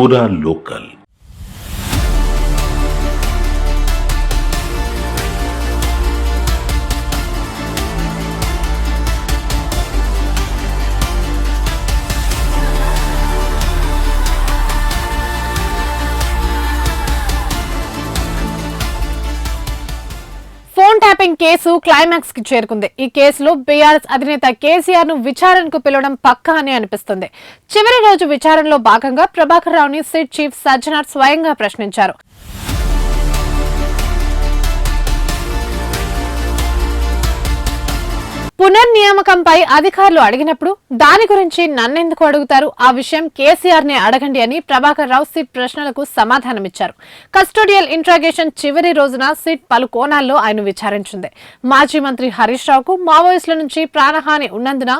ওরা local. Phone tapping case క్లైమాక్స్కి చేరుకుంది. ఈ కేసులో బీఆర్ఎస్ అధినేత కేసీఆర్ను విచారణకు పిలవడం పక్కా అని అనిపిస్తుంది. చివరి రోజు విచారణలో భాగంగా ప్రభాకర్ రావుని సిట్ చీఫ్ సజ్జనార్ స్వయంగా ప్రశ్నించారు. పునర్నియామకంపై అధికారులు అడిగినప్పుడు దాని గురించి నన్నెందుకు అడుగుతారు? ఆ విషయం కేసీఆర్ నే అడగండి అని ప్రభాకర్ రావు సిట్ ప్రశ్నలకు సమాధానమిచ్చారు. కస్టోడియల్ ఇంట్రాగేషన్ చివరి రోజున సిట్ పలు కోణాల్లో ఆయన విచారించింది. మాజీ మంత్రి హరీష్ రావుకు మావోయిస్టుల నుంచి ప్రాణహాని ఉన్నందున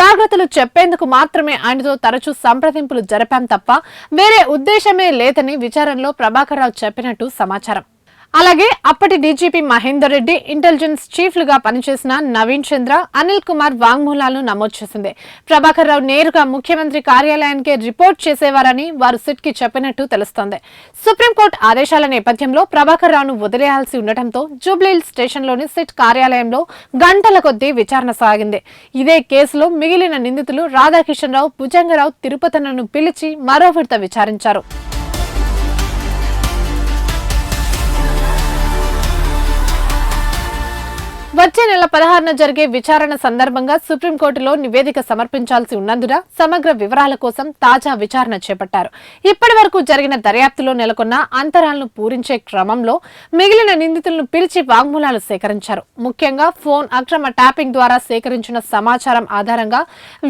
జాగ్రత్తలు చెప్పేందుకు మాత్రమే ఆయనతో తరచూ సంప్రదింపులు జరిపాం తప్ప వేరే ఉద్దేశమే లేదని విచారణలో ప్రభాకర్ రావు చెప్పినట్టు సమాచారం. అలాగే అప్పటి డీజీపీ మహేందర్ రెడ్డి ఇంటెలిజెన్స్ చీఫ్లుగా పనిచేసిన నవీన్ చంద్ర అనిల్ కుమార్ వాంగ్మూలాలను నమోదు చేసింది. ప్రభాకర్ రావు నేరుగా ముఖ్యమంత్రి కార్యాలయానికి రిపోర్ట్ చేసేవారని వారు సిట్కి చెప్పినట్టు తెలుస్తోంది. సుప్రీంకోర్టు ఆదేశాల నేపథ్యంలో ప్రభాకర్ రావును వదిలేయాల్సి ఉండటంతో జూబ్లీహిల్ స్టేషన్లోని సిట్ కార్యాలయంలో గంటల కొద్దీ విచారణ సాగింది. ఇదే కేసులో మిగిలిన నిందితులు రాధాకిషన్ రావు భుజంగరావు తిరుపతనను పిలిచి మరో విడత విచారించారు. వచ్చే నెల పదహారున జరిగే విచారణ సందర్భంగా సుప్రీంకోర్టులో నివేదిక సమర్పించాల్సి ఉన్నందున సమగ్ర వివరాల కోసం తాజా విచారణ చేపట్టారు. ఇప్పటి వరకు జరిగిన దర్యాప్తులో నెలకొన్న అంతరాలను పూరించే క్రమంలో మిగిలిన నిందితులను పిలిచి వాంగ్మూలాలు సేకరించారు. ముఖ్యంగా ఫోన్ అక్రమ ట్యాపింగ్ ద్వారా సేకరించిన సమాచారం ఆధారంగా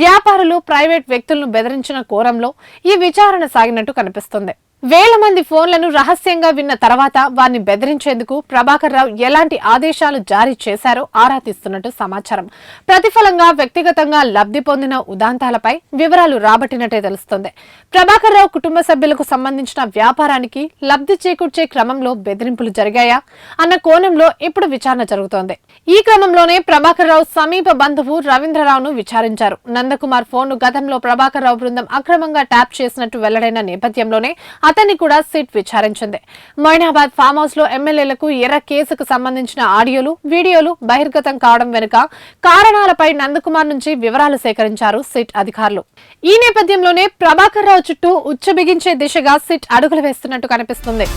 వ్యాపారులు ప్రైవేట్ వ్యక్తులను బెదిరించిన కోరంలో ఈ విచారణ సాగినట్టు కనిపిస్తుంది. వేల మంది ఫోన్లను రహస్యంగా విన్న తర్వాత వారిని బెదిరించేందుకు ప్రభాకర్ రావు ఎలాంటి ఆదేశాలు జారీ చేశారో ఆరా తీస్తున్నట్టు సమాచారం. ప్రతిఫలంగా వ్యక్తిగతంగా లబ్ధి పొందిన ఉదాంతాలపై వివరాలు రాబట్టినట్టే తెలుస్తోంది. ప్రభాకర్ రావు కుటుంబ సభ్యులకు సంబంధించిన వ్యాపారానికి లబ్ధి చేకూర్చే క్రమంలో బెదిరింపులు జరిగాయా అన్న కోణంలో ఇప్పుడు విచారణ జరుగుతోంది. ఈ క్రమంలోనే ప్రభాకర్ రావు సమీప బంధువు రవీంద్రరావును విచారించారు. నందకుమార్ ఫోన్ గతంలో ప్రభాకర్ రావు బృందం అక్రమంగా ట్యాప్ చేసినట్టు వెల్లడైన నేపథ్యంలోనే అతన్ని కూడా సిట్ విచారించింది. మొయినాబాద్ ఫామ్ హౌస్లో ఎమ్మెల్యేలకు ఎర్ర కేసుకు సంబంధించిన ఆడియోలు వీడియోలు బహిర్గతం కావడం వెనుక కారణాలపై నందకుమార్ నుంచి వివరాలు సేకరించారు సిట్ అధికారులు. ఈ నేపథ్యంలోనే ప్రభాకర్ రావు చుట్టూ ఉచ్చబిగించే దిశగా సిట్ అడుగులు వేస్తున్నట్టు కనిపిస్తుంది.